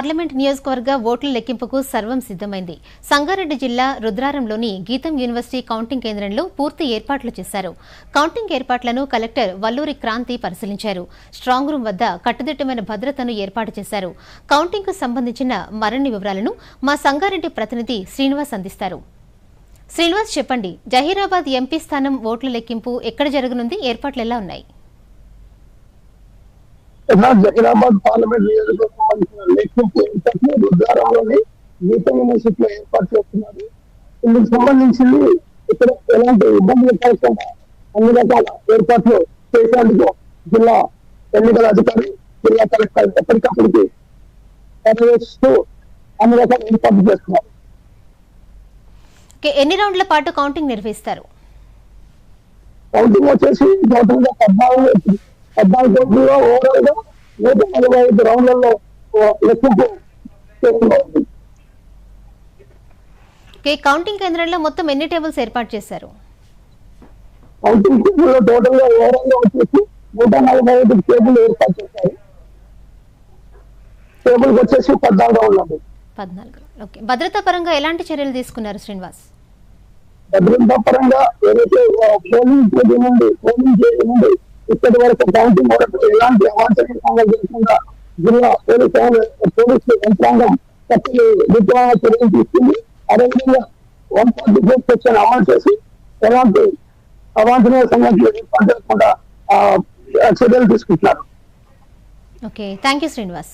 Parliament నియోజకవర్గ ఓట్ల లెక్కింపుకు సర్వం సిద్దమైంది సంగారెడ్డి జిల్లా రుద్రారంలోని గీతం యూనివర్సిటీ కౌంటింగ్ కేంద్రంలో పూర్తి ఏర్పాట్లు చేశారు. కౌంటింగ్ ఏర్పాట్లను కలెక్టర్ వల్లూరి క్రాంతి పరిశీలించారు. స్ట్రాంగ్ రూమ్ వద్ద కట్టుదిట్టమైన భద్రతను ఏర్పాటు చేశారు. కౌంటింగ్కు సంబంధించిన మరిన్ని వివరాలను మా సంగారెడ్డి ప్రతినిధి శ్రీనివాస్ అందిస్తారు. శ్రీనివాస్ చెప్పండి జహీరాబాద్ ఎంపీ స్థానం ఓట్ల లెక్కింపు ఎక్కడ జరగనుంది? ఏర్పాట్లు ఎలా ఉన్నాయి? జహీరాబాద్ పార్లమెంట్ నియోజకవర్గం రుద్రారంలోని గీత యూనివర్సిటీలో ఏర్పాటు చేస్తున్నారు. ఇందుకు సంబంధించింది ఇక్కడ ఎలాంటి ఇబ్బందులు కలగకుండా అన్ని రకాల ఏర్పాట్లు చేసేందుకు జిల్లా ఎన్నికల అధికారి జిల్లా కలెక్టర్ ఎప్పటికప్పటికి పర్యవేక్షిస్తూ అన్ని రకాల ఏర్పాట్లు చేస్తున్నారు. ఎన్ని రౌండ్ల పాటు కౌంటింగ్ నిర్వహిస్తారు? కౌంటింగ్ వచ్చేసి టోటల్గా పద్నాలుగు పద్నాలుగు కోట్లలో ఓవరాల్గా నూట నలభై ఐదు రౌండ్లలో లెక్కింపు కౌంటింగ్ కేంద్రంలో మొత్తం ఎన్ని టేబుల్స్ ఏర్పాటు చేశారు? కౌంటింగ్ టోటల్గా ఓవరాల్గా వచ్చేసి నూట నలభై ఐదు టేబుల్ ఏర్పాటు చేశారు టేబుల్ వచ్చేసి పద్నాలుగు. పద్నాలుగు ఓకే భద్రతా పరంగా ఎలాంటి చర్యలు తీసుకున్నారు శ్రీనివాస్? భద్రతా పరంగా ఏదైతే పోలింగ్ నుండి పోలింగ్ నుండి ఇప్పటి వరకు కౌంటింగ్ వరకు ఎలాంటి అవాంఛనీయ జరగకుండా జిల్లా పోలీసు పోలీసు యంత్రాంగం కట్టలు దిగ్గుమైన చర్యలు తీసుకుంది అదేవిధంగా వన్ ఫార్టీ ఫోర్ సెక్షన్ అమలు చేసి ఎలాంటి అవాంఛనీయ సంఘటనలు ఏర్పాటు చేయకుండా చర్యలు తీసుకుంటున్నారు. Okay thank you Srinivas